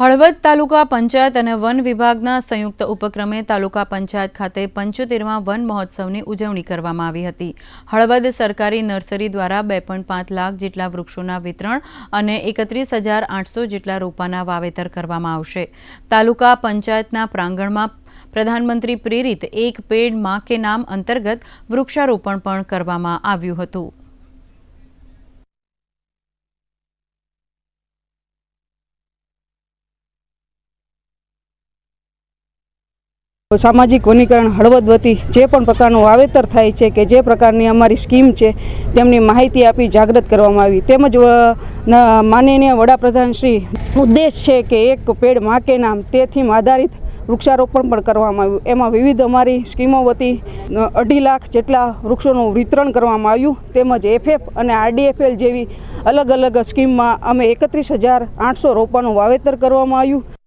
હળવદ તાલુકા પંચાયત અને વન વિભાગના સંયુક્ત ઉપક્રમે તાલુકા પંચાયત ખાતે પંચોતેરમાં વન મહોત્સવની ઉજવણી કરવામાં આવી હતી. હળવદ સરકારી નર્સરી દ્વારા બે પાંચ લાખ જેટલા વૃક્ષોના વિતરણ અને એકત્રીસ હજાર આઠસો જેટલા રોપાના વાવેતર કરવામાં આવશે. તાલુકા પંચાયતના પ્રાંગણમાં પ્રધાનમંત્રી પ્રેરિત એક પેડમાં કે નામ અંતર્ગત વૃક્ષારોપણ પણ કરવામાં આવ્યું હતું. સામાજિક વનીકરણ હળવદ વતી જે પણ પ્રકારનું વાવેતર થાય છે કે જે પ્રકારની અમારી સ્કીમ છે, તેમની માહિતી આપી જાગૃત કરવામાં આવી. તેમજ માનનીય વડાપ્રધાન શ્રી ઉદ્દેશ છે કે એક પેડમાં કે નામ તે આધારિત વૃક્ષારોપણ પણ કરવામાં આવ્યું. એમાં વિવિધ અમારી સ્કીમો વતી અઢી લાખ જેટલા વૃક્ષોનું વિતરણ કરવામાં આવ્યું. તેમજ એફએફ અને આરડીએફએલ જેવી અલગ અલગ સ્કીમમાં અમે એકત્રીસ હજાર આઠસો રોપાનું વાવેતર કરવામાં આવ્યું.